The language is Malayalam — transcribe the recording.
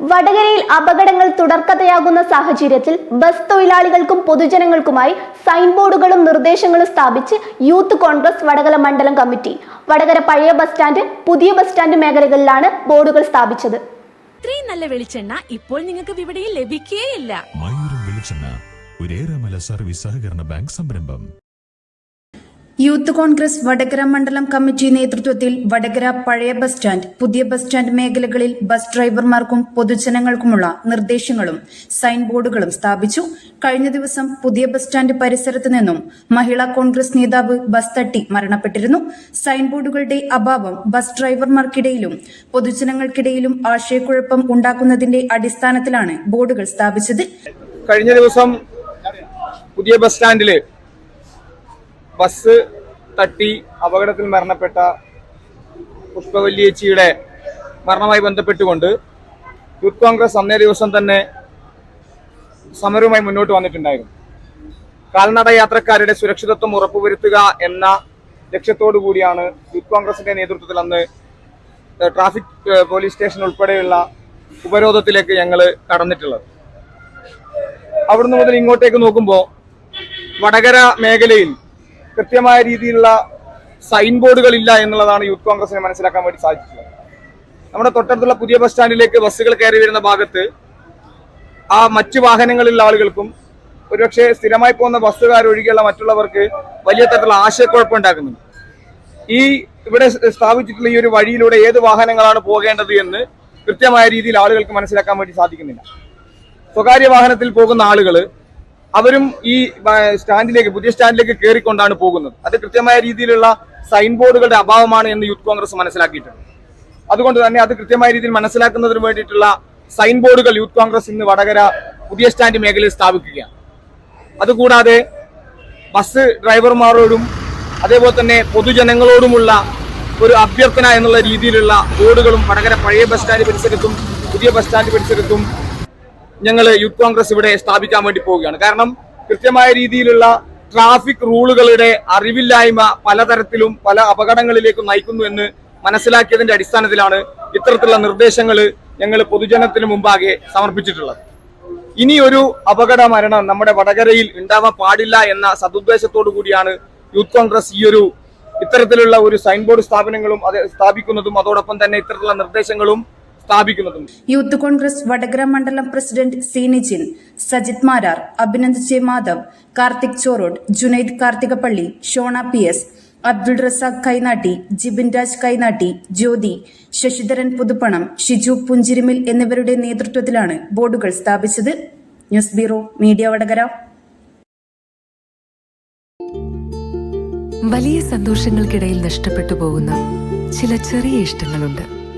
വടകരയിൽ അപകടങ്ങൾ തുടർക്കഥയാകുന്ന സാഹചര്യത്തിൽ ബസ് തൊഴിലാളികൾക്കും പൊതുജനങ്ങൾക്കുമായി സൈൻ ബോർഡുകളും നിർദ്ദേശങ്ങളും സ്ഥാപിച്ച് യൂത്ത് കോൺഗ്രസ് വടകര മണ്ഡലം കമ്മിറ്റി. വടകര പഴയ ബസ് സ്റ്റാൻഡ് പുതിയ ബസ് സ്റ്റാൻഡ് മേഖലകളിലാണ് ബോർഡുകൾ സ്ഥാപിച്ചത്. ഇത്രയും നല്ല വെളിച്ചെണ്ണ ഇപ്പോൾ നിങ്ങൾക്ക് വിപണിയിൽ ലഭിക്കുകയില്ല സർവീസ് സഹകരണ ബാങ്ക് സംരംഭം. യൂത്ത് കോൺഗ്രസ് വടകര മണ്ഡലം കമ്മിറ്റി നേതൃത്വത്തിൽ വടകര പഴയ ബസ് സ്റ്റാൻഡ് പുതിയ ബസ് സ്റ്റാൻഡ് മേഖലകളിൽ ബസ് ഡ്രൈവർമാർക്കും പൊതുജനങ്ങൾക്കുമുള്ള നിർദ്ദേശങ്ങളും സൈൻ ബോർഡുകളും സ്ഥാപിച്ചു. കഴിഞ്ഞ ദിവസം പുതിയ ബസ് സ്റ്റാൻഡ് പരിസരത്ത് നിന്നും മഹിളാ കോൺഗ്രസ് നേതാവ് ബസ് തട്ടി മരണപ്പെട്ടിരുന്നു. സൈൻ ബോർഡുകളുടെ അഭാവം ബസ് ഡ്രൈവർമാർക്കിടയിലും പൊതുജനങ്ങൾക്കിടയിലും ആശയക്കുഴപ്പം ഉണ്ടാക്കുന്നതിന്റെ അടിസ്ഥാനത്തിലാണ് ബോർഡുകൾ സ്ഥാപിച്ചത്. കഴിഞ്ഞ ദിവസം പുതിയ ബസ് സ്റ്റാൻഡിൽ ബസ് തട്ടി അപകടത്തിൽ മരണപ്പെട്ട പുഷ്പവല്ലിയേച്ചിയുടെ മരണവുമായി ബന്ധപ്പെട്ടുകൊണ്ട് യൂത്ത് കോൺഗ്രസ് അന്നേ ദിവസം തന്നെ സമരവുമായി മുന്നോട്ട് വന്നിട്ടുണ്ടായിരുന്നു. കാൽനട യാത്രക്കാരുടെ സുരക്ഷിതത്വം ഉറപ്പുവരുത്തുക എന്ന ലക്ഷ്യത്തോടു കൂടിയാണ് യൂത്ത് കോൺഗ്രസിന്റെ നേതൃത്വത്തിൽ അന്ന് ട്രാഫിക് പോലീസ് സ്റ്റേഷൻ ഉൾപ്പെടെയുള്ള ഉപരോധത്തിലേക്ക് ഞങ്ങൾ കടന്നിട്ടുള്ളത്. അവിടുന്ന് മുതൽ ഇങ്ങോട്ടേക്ക് നോക്കുമ്പോൾ വടകര മേഖലയിൽ കൃത്യമായ രീതിയിലുള്ള സൈൻ ബോർഡുകൾ ഇല്ല എന്നുള്ളതാണ് യൂത്ത് കോൺഗ്രസിനെ മനസ്സിലാക്കാൻ വേണ്ടി സാധിച്ചിട്ടുള്ളത്. നമ്മുടെ തൊട്ടടുത്തുള്ള പുതിയ ബസ് സ്റ്റാൻഡിലേക്ക് ബസ്സുകൾ കയറി വരുന്ന ഭാഗത്ത് ആ മറ്റു വാഹനങ്ങളിലുള്ള ആളുകൾക്കും ഒരുപക്ഷെ സ്ഥിരമായി പോകുന്ന ബസ്സുകാർ ഒഴികെയുള്ള മറ്റുള്ളവർക്ക് വലിയ തരത്തിലുള്ള ആശയക്കുഴപ്പം ഉണ്ടാക്കുന്നുണ്ട് ഈ ഇവിടെ സ്ഥാപിച്ചിട്ടുള്ള ഈ ഒരു വഴിയിലൂടെ ഏത് വാഹനങ്ങളാണ് പോകേണ്ടത് എന്ന് കൃത്യമായ രീതിയിൽ ആളുകൾക്ക് മനസ്സിലാക്കാൻ വേണ്ടി സാധിക്കുന്നില്ല. സ്വകാര്യ വാഹനത്തിൽ പോകുന്ന ആളുകൾ അവരും ഈ സ്റ്റാൻഡിലേക്ക് പുതിയ സ്റ്റാൻഡിലേക്ക് കയറിക്കൊണ്ടാണ് പോകുന്നത്. അത് കൃത്യമായ രീതിയിലുള്ള സൈൻ ബോർഡുകളുടെ അഭാവമാണ് എന്ന് യൂത്ത് കോൺഗ്രസ് മനസ്സിലാക്കിയിട്ടുണ്ട്. അതുകൊണ്ട് തന്നെ അത് കൃത്യമായ രീതിയിൽ മനസ്സിലാക്കുന്നതിന് വേണ്ടിയിട്ടുള്ള സൈൻ ബോർഡുകൾ യൂത്ത് കോൺഗ്രസ് ഇന്ന് വടകര പുതിയ സ്റ്റാൻഡ് മേഖലയിൽ സ്ഥാപിക്കുകയാണ്. അതുകൂടാതെ ബസ് ഡ്രൈവർമാരോടും അതേപോലെ തന്നെ പൊതുജനങ്ങളോടുമുള്ള ഒരു അഭ്യർത്ഥന എന്നുള്ള രീതിയിലുള്ള ബോർഡുകളും വടകര പഴയ ബസ് സ്റ്റാൻഡ് പരിസരത്തും പുതിയ ബസ് സ്റ്റാൻഡ് പരിസരത്തും ഞങ്ങൾ യൂത്ത് കോൺഗ്രസ് ഇവിടെ സ്ഥാപിക്കാൻ വേണ്ടി പോവുകയാണ്. കാരണം കൃത്യമായ രീതിയിലുള്ള ട്രാഫിക് റൂളുകളുടെ അറിവില്ലായ്മ പലതരത്തിലും പല അപകടങ്ങളിലേക്കും നയിക്കുന്നു എന്ന് മനസ്സിലാക്കിയതിന്റെ അടിസ്ഥാനത്തിലാണ് ഇത്തരത്തിലുള്ള നിർദ്ദേശങ്ങൾ ഞങ്ങൾ പൊതുജനത്തിന് മുമ്പാകെ സമർപ്പിച്ചിട്ടുള്ളത്. ഇനി ഒരു അപകട മരണം നമ്മുടെ വടകരയിൽ ഉണ്ടാവാൻ പാടില്ല എന്ന സതുദ്ദേശത്തോടു കൂടിയാണ് യൂത്ത് കോൺഗ്രസ് ഈ ഒരു ഇത്തരത്തിലുള്ള ഒരു സൈൻ ബോർഡ് സ്ഥാപനങ്ങളും അത് സ്ഥാപിക്കുന്നതും അതോടൊപ്പം തന്നെ ഇത്തരത്തിലുള്ള നിർദ്ദേശങ്ങളും സ്ഥാപിക്കുന്നതും. യൂത്ത് കോൺഗ്രസ് വടകര മണ്ഡലം president C Nijin Sajith Marar Abhinand J Madhav Karthik Chorode Junaid Karthikappally Shona P S Abdul Razak Kainatty Jibin Raj Kainatty Jyothi Sasidharan Puthuppanam Shiju Punchirimil എന്നിവരുടെ നേതൃത്വത്തിലാണ് ബോർഡുകൾ സ്ഥാപിച്ചത്. News bureau media Vadakara. വലിയ സന്തോഷങ്ങൾക്കിടയിൽ നഷ്ടപ്പെട്ടു പോകുന്ന ചില ചെറിയ ഇഷ്ടങ്ങളുണ്ട്.